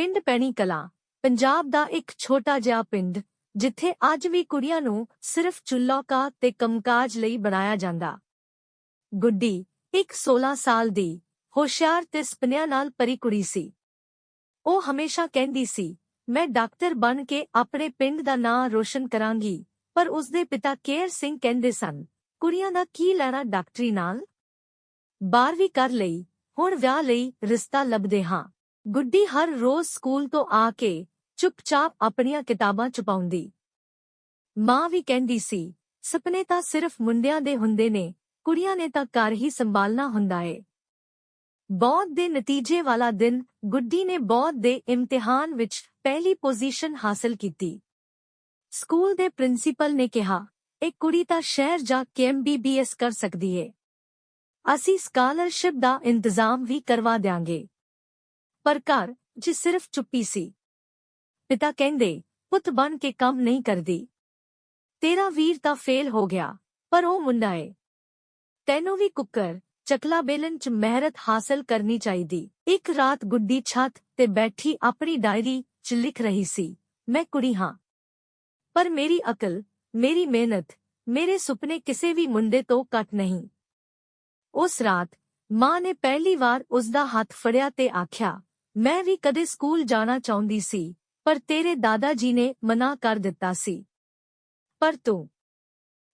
ਪਿੰਡ ਪੈਣੀ ਕਲਾਂ, ਪੰਜਾਬ ਦਾ ਇੱਕ ਛੋਟਾ ਜਿਹਾ ਪਿੰਡ, ਜਿੱਥੇ ਅੱਜ ਵੀ ਕੁੜੀਆਂ ਨੂੰ ਸਿਰਫ ਚੁੱਲੌਕਾ ਤੇ ਕੰਮਕਾਜ ਲਈ ਬਣਾਇਆ ਜਾਂਦਾ। ਗੁੱਡੀ, ਇੱਕ 16 ਸਾਲ ਦੀ, ਹੋਸ਼ਿਆਰ ਤੇ ਸੁਪਨਿਆਂ ਨਾਲ ਪਰੀ ਕੁੜੀ ਸੀ। ਉਹ ਹਮੇਸ਼ਾ ਕਹਿੰਦੀ ਸੀ, ਮੈਂ ਡਾਕਟਰ ਬਣ ਕੇ ਆਪਣੇ ਪਿੰਡ ਦਾ ਨਾਂ ਰੋਸ਼ਨ ਕਰਾਂਗੀ। ਪਰ ਉਸਦੇ ਪਿਤਾ ਕੇਰ ਸਿੰਘ ਕਹਿੰਦੇ ਸਨ, ਕੁੜੀਆਂ ਦਾ ਕੀ ਲੈਣਾ ਡਾਕਟਰੀ ਨਾਲ? 12ਵੀਂ ਕਰ ਲਈ, ਹੁਣ ਵਿਆਹ ਲਈ ਰਿਸ਼ਤਾ ਲੱਭਦੇ ਹਾਂ। ਗੁੱਡੀ ਹਰ ਰੋਜ਼ ਸਕੂਲ ਤੋਂ ਆ ਕੇ ਚੁੱਪਚਾਪ ਆਪਣੀਆਂ ਕਿਤਾਬਾਂ ਛੁਪਾਉਂਦੀ। ਮਾਂ ਵੀ ਕਹਿੰਦੀ ਸੀ, ਸੁਪਨੇ ਤਾਂ ਸਿਰਫ ਮੁੰਡਿਆਂ ਦੇ ਹੁੰਦੇ ਨੇ, ਕੁੜੀਆਂ ਨੇ ਤਾਂ ਘਰ ਹੀ ਸੰਭਾਲਣਾ ਹੁੰਦਾ ਏ। ਬੌਧ ਦੇ ਨਤੀਜੇ ਵਾਲਾ ਦਿਨ ਗੁੱਡੀ ਨੇ ਬੌਧ ਦੇ ਇਮਤਿਹਾਨ ਵਿੱਚ ਪਹਿਲੀ ਪੋਜੀਸ਼ਨ ਹਾਸਲ ਕੀਤੀ। ਸਕੂਲ ਦੇ ਪ੍ਰਿੰਸੀਪਲ ਨੇ ਕਿਹਾ, ਇਹ ਕੁੜੀ ਤਾਂ ਸ਼ਹਿਰ ਜਾ ਕੇ ਐਮਬੀਬੀਐਸ ਕਰ ਸਕਦੀ ਏ। ਅਸੀਂ ਸਕਾਲਰਸ਼ਿਪ ਦਾ ਇੰਤਜ਼ਾਮ ਵੀ ਕਰਵਾ ਦਿਆਂਗੇ। ਪਰ ਘਰ 'ਚ ਸਿਰਫ ਚੁੱਪੀ ਸੀ ਪਿਤਾ ਕਹਿੰਦੇ ਪੁੱਤ ਬਣ ਕੇ ਕੰਮ ਨਹੀਂ ਕਰਦੀ ਤੇਰਾ ਵੀਰ ਤਾਂ ਫੇਲ ਹੋ ਗਿਆ ਪਰ ਉਹ ਮੁੰਡਾ ਏ ਤੈਨੂੰ ਵੀ ਕੁੱਕਰ ਚਕਲਾ ਬੇਲਨ 'ਚ ਮਿਹਨਤ ਹਾਸਲ ਕਰਨੀ ਚਾਹੀਦੀ ਇੱਕ ਰਾਤ ਗੁੱਡੀ ਛੱਤ ਤੇ ਬੈਠੀ ਆਪਣੀ ਡਾਇਰੀ 'ਚ ਲਿਖ ਰਹੀ ਸੀ ਮੈਂ ਕੁੜੀ ਹਾਂ ਪਰ ਮੇਰੀ ਅਕਲ ਮੇਰੀ ਮਿਹਨਤ ਮੇਰੇ ਸੁਪਨੇ ਕਿਸੇ ਵੀ ਮੁੰਡੇ ਤੋਂ ਘੱਟ ਨਹੀਂ ਉਸ ਰਾਤ ਮਾਂ ਨੇ ਪਹਿਲੀ ਵਾਰ ਉਸ ਦਾ ਹੱਥ ਫੜਿਆ ਤੇ ਆਖਿਆ ਮੈਂ ਵੀ ਕਦੇ ਸਕੂਲ ਜਾਣਾ ਚਾਹੁੰਦੀ ਸੀ, ਪਰ ਤੇਰੇ ਦਾਦਾ ਜੀ ਨੇ ਮਨਾ ਕਰ ਦਿੱਤਾ ਸੀ। ਪਰ ਤੂੰ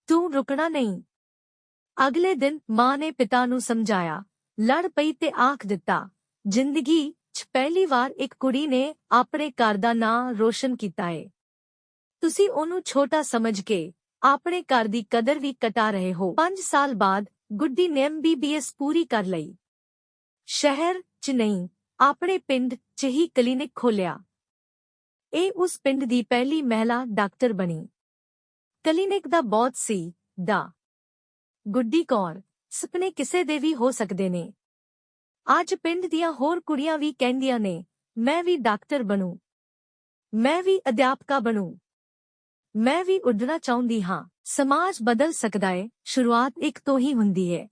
ਤੂੰ ਰੁਕਣਾ ਨਹੀਂ। ਅਗਲੇ ਦਿਨ ਮਾਂ ਨੇ ਪਿਤਾ ਨੂੰ ਸਮਝਾਇਆ, ਲੜ ਪਈ ਤੇ ਆਖ ਦਿੱਤਾ, ਜ਼ਿੰਦਗੀ 'ਚ ਪਹਿਲੀ ਵਾਰ ਇੱਕ ਕੁੜੀ ਨੇ ਆਪਣੇ ਘਰ ਦਾ ਨਾਂ ਰੋਸ਼ਨ ਕੀਤਾ ਏ। ਤੁਸੀਂ ਉਹਨੂੰ ਛੋਟਾ ਸਮਝ ਕੇ ਆਪਣੇ ਘਰ ਦੀ ਕਦਰ ਵੀ ਕਟਾ ਰਹੇ ਹੋ। 5 ਸਾਲ ਬਾਅਦ ਗੁੱਡੀ ਨੇ ਐਮਬੀਬੀਐਸ ਪੂਰੀ ਕਰ ਲਈ। ਸ਼ਹਿਰ 'ਚ ਨਹੀਂ ਆਪਣੇ ਪਿੰਡ 'ਚ ਹੀ ਕਲੀਨਿਕ ਖੋਲਿਆ ਇਹ ਉਸ ਪਿੰਡ ਦੀ ਪਹਿਲੀ ਮਹਿਲਾ ਡਾਕਟਰ ਬਣੀ। ਕਲੀਨਿਕ ਦਾ ਬਹੁਤ ਸੀ ਦਾ ਗੁੱਡੀ ਕੌਰ, ਸੁਪਨੇ ਕਿਸੇ ਦੇ ਵੀ ਹੋ ਸਕਦੇ ਨੇ। ਅੱਜ ਪਿੰਡ ਦੀਆਂ ਹੋਰ ਕੁੜੀਆਂ ਵੀ ਕਹਿੰਦੀਆਂ ਨੇ, ਮੈਂ ਵੀ ਡਾਕਟਰ ਬਣੂ। ਮੈਂ ਵੀ ਅਧਿਆਪਕਾ ਬਣੂ। ਮੈਂ ਵੀ ਉੱਡਣਾ ਚਾਹੁੰਦੀ ਹਾਂ। ਸਮਾਜ ਬਦਲ ਸਕਦਾ ਹੈ ਸ਼ੁਰੂਆਤ ਇੱਕ ਤੋਂ ਹੀ ਹੁੰਦੀ ਹੈ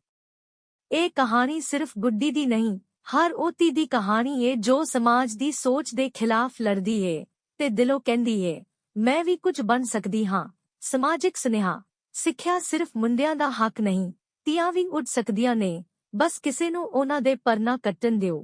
ਇਹ ਕਹਾਣੀ ਸਿਰਫ ਗੁੱਡੀ ਦੀ ਨਹੀਂ ਹਰ ਔਤੀ ਦੀ ਕਹਾਣੀ ਹੈ ਜੋ ਸਮਾਜ ਦੀ ਸੋਚ ਦੇ ਖਿਲਾਫ ਲੜਦੀ ਹੈ ਤੇ ਦਿਲੋਂ ਕਹਿੰਦੀ ਹੈ ਮੈਂ ਵੀ ਕੁਝ ਬਣ ਸਕਦੀ ਹਾਂ। ਸਮਾਜਿਕ ਸੁਨੇਹਾ, ਸਿੱਖਿਆ ਸਿਰਫ ਮੁੰਡਿਆਂ ਦਾ ਹੱਕ ਨਹੀਂ ਤੀਆਂ ਵੀ ਉੱਡ ਸਕਦੀਆਂ ਨੇ, ਬਸ ਕਿਸੇ ਨੂੰ ਉਹਨਾਂ ਦੇ ਪਰਨਾ ਕੱਟਣ ਦਿਓ।